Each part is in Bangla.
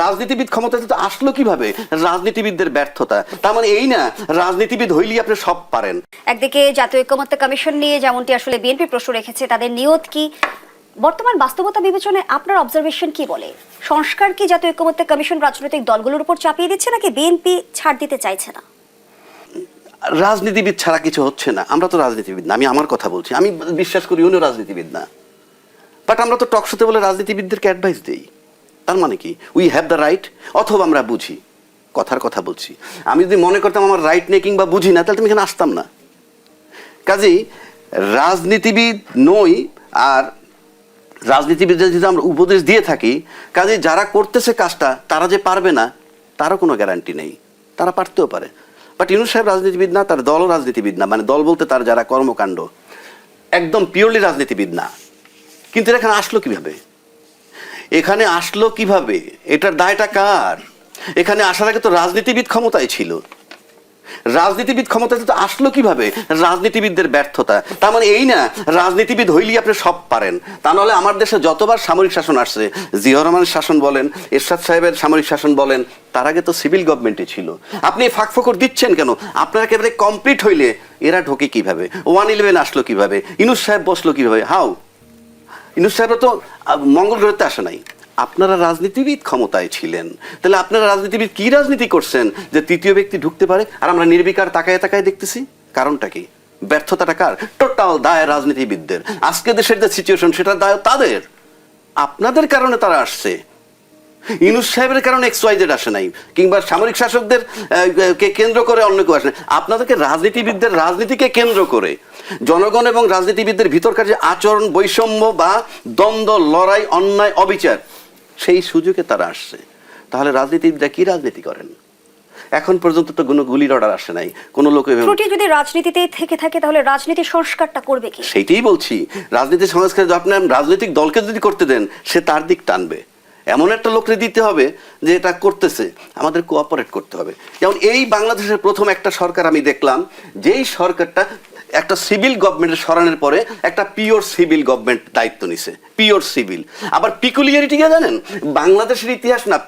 রাজনীতিবিদ ক্ষমতাতে তো আসলো কীভাবে? রাজনীতিবিদদের ব্যর্থতা। তার মানে এই না রাজনীতিবিদ হইলেই আপনি সব পারেন। একদিকে জাতীয় ঐক্যমত্য কমিশন নিয়ে যেমনটি আসলে বিএনপি প্রশ্ন রেখেছে তাদের নিয়ত কি? বর্তমান বাস্তবতা বিবেচনায় আপনার অবজারভেশন কি বলে? সংস্কার কি জাতীয় ঐক্যমত্য কমিশন রাজনৈতিক দলগুলোর উপর চাপিয়ে দিচ্ছে নাকি বিএনপি ছাড় দিতে চাইছে না? রাজনীতিবিদ ছাড়া কিছু হচ্ছে না। আমরা তো রাজনীতিবিদ না আমি আমার কথা বলছি। আমি বিশ্বাস করি উনিও রাজনীতিবিদ না। বাট আমরা তো টকশোতে বলে রাজনীতিবিদদেরকে অ্যাডভাইস দিই। তার মানে কি? উই হ্যাভ দ্য রাইট অথবা আমরা বুঝি। কথার কথা বলছি। আমি যদি মনে করতাম আমার রাইট নেই কিংবা বুঝি না, তাহলে তুমি এখানে আসতাম না। কাজেই রাজনীতিবিদ নই আর রাজনীতিবিদদের যদি আমরা উপদেশ দিয়ে থাকি কাজে যারা করতেছে কাজটা, তারা যে পারবে না, তারও কোনো গ্যারান্টি নেই। তারা পারতেও পারে। বাট ইউনুস সাহেব রাজনীতিবিদ না, তার দলও রাজনীতিবিদ না। মানে দল বলতে তার যারা কর্মকাণ্ড, একদম পিওরলি রাজনীতিবিদ না। কিন্তু এখানে আসলো কীভাবে? এখানে আসলো কীভাবে? এটার দায়টা কার? এখানে আসার আগে তো রাজনীতিবিদ ক্ষমতায় ছিল। রাজনীতিবিদ ক্ষমতাতে তো আসলো কীভাবে? রাজনীতিবিদদের ব্যর্থতা। তার মানে এই না, রাজনীতিবিদ হইলেই আপনি সব পারেন। তা নাহলে আমার দেশে যতবার সামরিক শাসন আসছে জিয়া রহমানের শাসন বলেন, এরশাদ সাহেবের সামরিক শাসন বলেন, তার আগে তো সিভিল গভর্নমেন্টে ছিল। আপনি এই ফাঁকফোকর দিচ্ছেন কেন? আপনার একেবারে কমপ্লিট হইলে এরা ঢোকে কীভাবে? ওয়ান ইলেভেন আসলো কীভাবে? ইনুস সাহেব বসল কীভাবে? হাউ ইনুস সাহেবরা তো মঙ্গল গ্রহতে আসে নাই। আপনারা রাজনীতিবিদ ক্ষমতায় ছিলেন। তাহলে আপনারা রাজনীতিবিদ কি রাজনীতি করছেন যে তৃতীয় ব্যক্তি ঢুকতে পারে? আর আমরা নির্বিকার তাকায় তাকায় দেখতেছি। কারণটা কি? ব্যর্থতাটা কার? টোটাল দায় রাজনীতিবিদদের। আজকে দেশের যে সিচুয়েশন সেটা দায় তাদের। আপনাদের কারণে তারা আসছে। ইনুস সাহেবের কারণে এক্স ওয়াই জেড আসে নাই কিংবা সামরিক শাসকদের কে কেন্দ্র করে অন্য কেউ আসে নাই। আপনাদেরকে রাজনীতিবিদদের রাজনীতিকে কেন্দ্র করে জনগণ এবং রাজনীতিবিদদের ভিতরকার যে আচরণ বৈষম্য বা দ্বন্দ্ব লড়াই অন্যায় অবিচার সেই সুযোগে তারা আসছে। তাহলে রাজনীতিবিদরা কি রাজনীতি করেন? এখন পর্যন্ত তো কোনো গুলির অর্ডার আসে নাই কোনো লোক ত্রুটি যদি রাজনীতিতেই থেকে থাকে তাহলে রাজনীতি সংস্কারটা করবে কি? সেইটাই বলছি। রাজনীতি সংস্কার যদি আপনি রাজনৈতিক দলকে যদি করতে দেন সে তার দিক টানবে। এমন একটা লোককে দিতে হবে যে এটা করতেছে। আমাদের কোঅপারেট করতে হবে। যেমন এই বাংলাদেশের প্রথম একটা সরকার আমি দেখলাম, যেই সরকারটা একটা সিভিল গভর্নমেন্টের সরানোর পরে একটা পিওর সিভিল গভর্নমেন্ট দায়িত্ব নিছে। পিওর সিভিল আবার পিকুলিয়ারিটি কে জানেন? বাংলাদেশের ইতিহাস না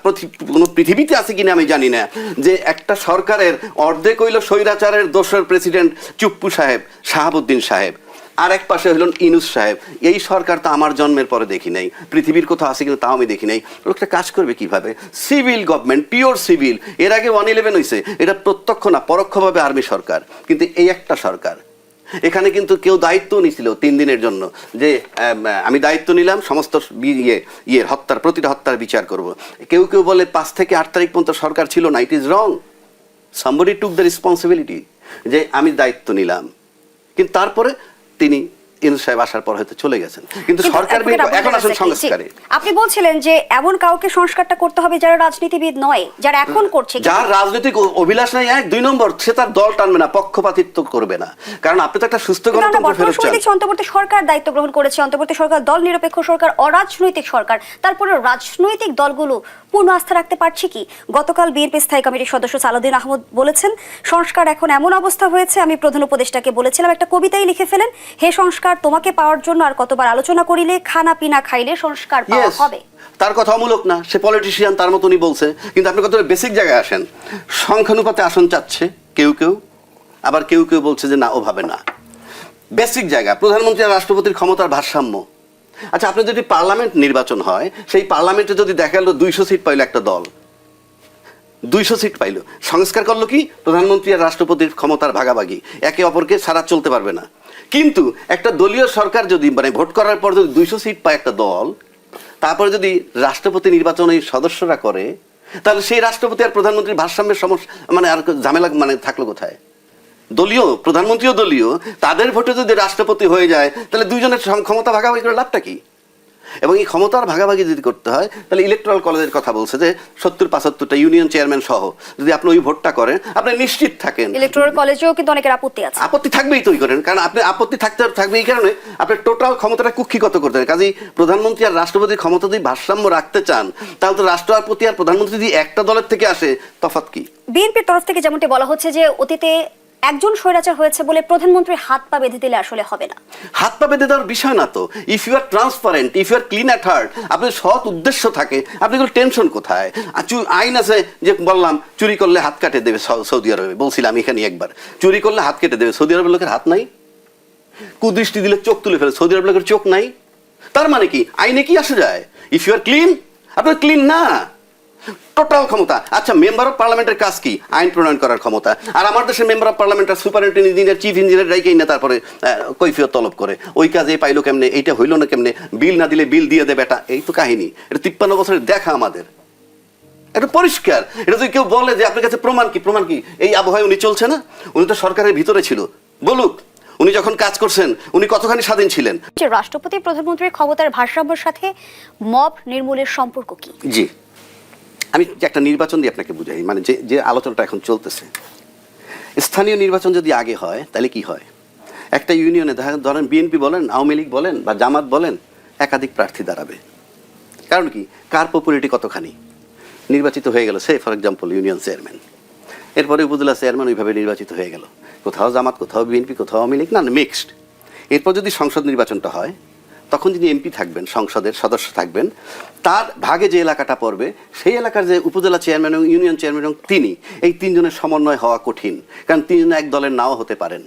কোনো পৃথিবীতে আছে কিনা আমি জানি না। যে একটা সরকারের অর্ধেক হইল স্বৈরাচারের দোসর প্রেসিডেন্ট চুপ্পু সাহেব, শাহাবুদ্দিন সাহেব। আর এক পাশে হলেন ইনুস সাহেব। এই সরকার তো আমার জন্মের পরে দেখি নাই, পৃথিবীর কোথাও আছে কিন্তু তাও আমি দেখি নাই। লোকটা কাজ করবে কীভাবে? Civil government, pure civil. এর আগে ওয়ান ইলেভেন হয়েছে এটা প্রত্যক্ষ না, পরোক্ষভাবে আর্মি সরকার। কিন্তু এই একটা সরকার। এখানে কিন্তু কেউ দায়িত্ব নিছিল তিন দিনের জন্য, যে আমি দায়িত্ব নিলাম, সমস্ত ইয়ে ইয়ে হত্যার, প্রতিটা হত্যার বিচার করব। কেউ কেউ বলে পাঁচ থেকে আট তারিখ পর্যন্ত সরকার ছিল না it is wrong somebody took the responsibility যে আমি দায়িত্ব নিলাম। কিন্তু তারপরে তিনি ইনু সাহেব আসার পর হয়তো চলে গেছেন। কিন্তু সরকার এখন। সংস্কারে। আপনি বলছিলেন যে এমন কাউকে সংস্কারটা করতে হবে যারা রাজনীতিবিদ নয় যারা এখন করছে যার রাজনৈতিক অভিলাষ নাই এক দুই নম্বর সে তার দল টানবে না পক্ষপাতিত্ব করবে না। কারণ আপনি তো একটা সুস্থ গণতন্ত্র ফেরত চান। অন্তর্বর্তী সরকার দায়িত্ব গ্রহণ করেছে অন্তর্বর্তী সরকার দল নিরপেক্ষ সরকার অরাজনৈতিক সরকার। তারপরে রাজনৈতিক দলগুলো পূর্ণ আস্থা রাখতে পারছে কি? গতকাল বিএনপি স্থায়ী কমিটির সদস্য সালাউদ্দিন আহমদ বলেছেন সংস্কার এখন এমন অবস্থা হয়েছে আমি প্রধান উপদেষ্টাকে বলেছিলাম একটা কবিতাই লিখে ফেলেন হে সংস্কার তোমাকে পাওয়ার জন্য আর কতবার আলোচনা করিলে খানা পিনা খাইলে সংস্কার পাওয়া হবে। তার কথা অমূলক না সে পলিটিশিয়ান তার মতনই বলছে কিন্তু আপনি কত বেসিক জায়গায় আসেন সংখ্যানুপাতে আসন চাচ্ছে কেউ কেউ আবার কেউ কেউ বলছে যে না ওভাবে না। বেসিক জায়গা প্রধানমন্ত্রী আর রাষ্ট্রপতির ক্ষমতার ভারসাম্য। আচ্ছা আপনি যদি পার্লামেন্ট নির্বাচন হয় সেই পার্লামেন্টে যদি দেখা গেল দুইশো সিট পাইলো একটা দল দুইশো সিট পাইলো সংস্কার করল কি? প্রধানমন্ত্রী আর রাষ্ট্রপতির ক্ষমতার ভাগাভাগি একে অপরকে সারা চলতে পারবে না। কিন্তু একটা দলীয় সরকার যদি মানে ভোট করার পর যদি দুইশো সিট পায় একটা দল, তারপরে যদি রাষ্ট্রপতি নির্বাচনে সদস্যরা করে, তাহলে সেই রাষ্ট্রপতি আর প্রধানমন্ত্রীর ভারসাম্যের সমস্যা মানে আর ঝামেলা মানে থাকল কোথায়? দলীয়, প্রধানমন্ত্রীও দলীয়, তাদের ভোটে যদি রাষ্ট্রপতি হয়ে যায়, তাহলে দুইজনের ক্ষমতা ভাগাভাগি করে লাভটা কি? এবং এই ক্ষমতার ভাগাভাগি যদি করতে হয় তাহলে ইলেকট্রাল কলেজের কথা বলছে যে সত্তর পাঁচাত্তরটা ইউনিয়ন চেয়ারম্যান সহ যদি আপনি ওই ভোটটা করেন আপনি নিশ্চিত থাকেন। ইলেকট্রাল কলেজেও কিন্তু অনেকের আপত্তি আছে। আপত্তি থাকবেই তৈরি করেন কারণ আপনি আপত্তি থাকতে থাকবে এই কারণে আপনি টোটাল ক্ষমতাটা কুক্ষিগত করতে হবে কাজেই প্রধানমন্ত্রী আর রাষ্ট্রপতির ক্ষমতা যদি ভারসাম্য রাখতে চান তাহলে তো রাষ্ট্রপতি আর প্রধানমন্ত্রী যদি একটা দলের থেকে আসে তফাৎ কি? বিএনপির তরফ থেকে যেমনটি বলা হচ্ছে যে অতীতে একজন স্বৈরাচার হয়েছে বলে প্রধানমন্ত্রী হাত পা বেঁধে দিলে আসলে হবে না। হাত পা বেঁধে দেওয়ার বিষয় না তো। If you are transparent if you are clean at heart আপনার সৎ উদ্দেশ্য থাকে আপনি কোনো টেনশন কোথায়? আইন আছে যে বললাম, চুরি করলে হাত কাটে দেবে সৌদি আরবে। বলছিলাম এখানে একবার। চুরি করলে হাত কেটে দেবে। সৌদি আরবের লোকের হাত নাই? কুদৃষ্টি দিলে চোখ তুলে ফেলে। সৌদি আরবের লোকের চোখ নাই? তার মানে কি? আইনে কি আসে যায়? ইফ ইউ আর ক্লিন আপনার ক্লিন না। টোটাল ক্ষমতা। আচ্ছা মেম্বার অফ পার্লামেন্টের কাজ কি? আইন প্রণয়ন করার ক্ষমতা। আর আমার দেশের মেম্বার অফ পার্লামেন্টের সুপারিনটেন্ডেন্ট ইঞ্জিনিয়ার চিফ ইঞ্জিনিয়ার রাইকেই না তারপরে কৈফিয়ত তলব করে। ওই কাজে পাইলো কেমনে? এইটা হইল না কেমনে? বিল না দিলে বিল দিয়ে দে বেটা। এই তো কাহিনী। এটা তিপ্পান্ন বছরের দেখা আমাদের। এটা পরিষ্কার। এটা যদি কেউ বলে যে আপনার কাছে প্রমাণ কি? প্রমাণ কি? এই আবহাওয়ায় উনি চলছে না? উনি তো সরকারের ভিতরে ছিল। বলুক উনি যখন কাজ করছেন উনি কতখানি স্বাধীন ছিলেন? যে রাষ্ট্রপতি প্রধানমন্ত্রীর ক্ষমতার ভারসাম্যের সাথে মব নির্মূলের সম্পর্ক কি? জি। আমি একটা নির্বাচন দিয়ে আপনাকে বুঝাই মানে যে যে আলোচনাটা এখন চলতেছে। স্থানীয় নির্বাচন যদি আগে হয়, তাহলে কি হয়? একটা ইউনিয়নে ধরেন বিএনপি বলেন, আওয়ামী লীগ বলেন বা জামাত বলেন, একাধিক প্রার্থী দাঁড়াবে। কারণ কি? কার পপুলারিটি কতখানি? নির্বাচিত হয়ে গেল সে ফর এক্সাম্পল ইউনিয়ন চেয়ারম্যান এরপরে উপজেলা চেয়ারম্যান ওইভাবে নির্বাচিত হয়ে গেল। কোথাও জামাত, কোথাও বিএনপি, কোথাও আওয়ামী লীগ, না মিক্সড এরপর যদি সংসদ নির্বাচনটা হয় তখন যিনি এমপি থাকবেন, সংসদের সদস্য থাকবেন, তার ভাগে যে এলাকাটা পড়বে, সেই এলাকার যে উপজেলা চেয়ারম্যান এবং ইউনিয়ন চেয়ারম্যান এবং তিনি, এই তিনজনের সমন্বয় হওয়া কঠিন, কারণ তিনজন এক দলের নাও হতে পারেন।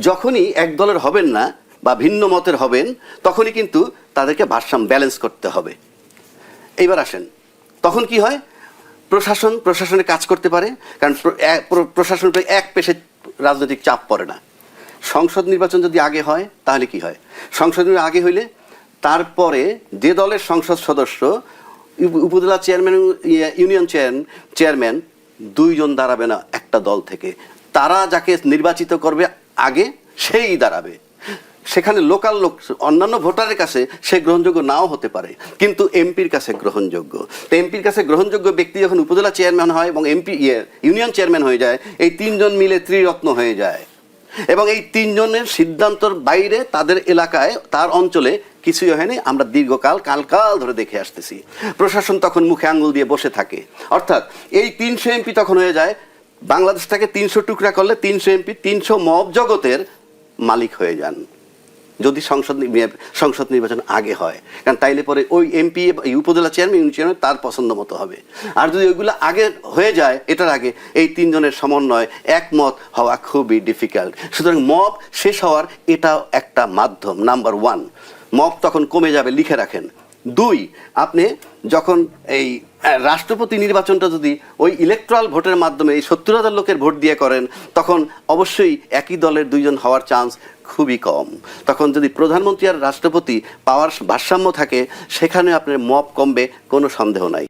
যখনই এক দলের হবেন না বা ভিন্ন মতের হবেন, তখনই কিন্তু তাদেরকে ভারসাম্য ব্যালেন্স করতে হবে। এইবার আসেন, তখন কি হয়? প্রশাসন, প্রশাসনে কাজ করতে পারে, কারণ প্র- এক- প্র- এক পেশে রাজনৈতিক চাপ পড়ে না। সংসদ নির্বাচন যদি আগে হয়, তাহলে কি হয়? সংসদ আগে হইলে তারপরে যে দলের সংসদ সদস্য, উপ- উপজেলা চেয়ারম্যান, ইয়ে- ইউনিয়ন চেয়ার, চেয়ারম্যান, দুইজন দাঁড়াবে না একটা দল থেকে। তারা যাকে নির্বাচিত করবে আগে, সেই দাঁড়াবে। সেখানে লোকাল লোক, অন্যান্য ভোটারের কাছে সে গ্রহণযোগ্য নাও হতে পারে, কিন্তু এমপির কাছে গ্রহণযোগ্য। তো এমপির কাছে গ্রহণযোগ্য ব্যক্তি যখন উপজেলা চেয়ারম্যান হয় এবং এমপি ইউনিয়ন চেয়ারম্যান হয়ে যায়, এই তিনজন মিলে ত্রিরত্ন হয়ে যায়। এবং এই তিনজনের সিদ্ধান্তর বাইরে তাদের এলাকায়, তার অঞ্চলে কিছুই হয়নি। আমরা দীর্ঘকাল, কালকাল ধরে দেখে আসতেছি। প্রশাসন তখন মুখে আঙুল দিয়ে বসে থাকে। অর্থাৎ এই তিনশো এমপি তখন হয়ে যায়, বাংলাদেশটাকে তিনশো টুকরা করলে তিনশো এমপি, তিনশো মব জগতের মালিক হয়ে যান। যদি সংসদ সংসদ নির্বাচন আগে হয়। কারণ তাইলে পরে ওই এমপি উপজেলা চেয়ারম্যান, ইউনিয়ন চেয়ারম্যান, তার পছন্দ মতো হবে। আর যদি ওইগুলো আগে হয়ে যায়, এটার আগে এই তিনজনের সমন্বয় একমত হওয়া খুবই ডিফিকাল্ট সুতরাং মব শেষ হওয়ার এটাও একটা মাধ্যম নাম্বার ওয়ান মব তখন কমে যাবে, লিখে রাখেন। দুই, আপনি যখন এই রাষ্ট্রপতি নির্বাচনটা যদি ওই ইলেকট্রাল ভোটের মাধ্যমে এই সত্তর হাজার লোকের ভোট দিয়ে করেন, তখন অবশ্যই একই দলের দুইজন হওয়ার চান্স খুবই কম। তখন যদি প্রধানমন্ত্রী আর রাষ্ট্রপতি পাওয়ার ভারসাম্য থাকে, সেখানে আপনার মপ কমবে, কোনো সন্দেহ নাই।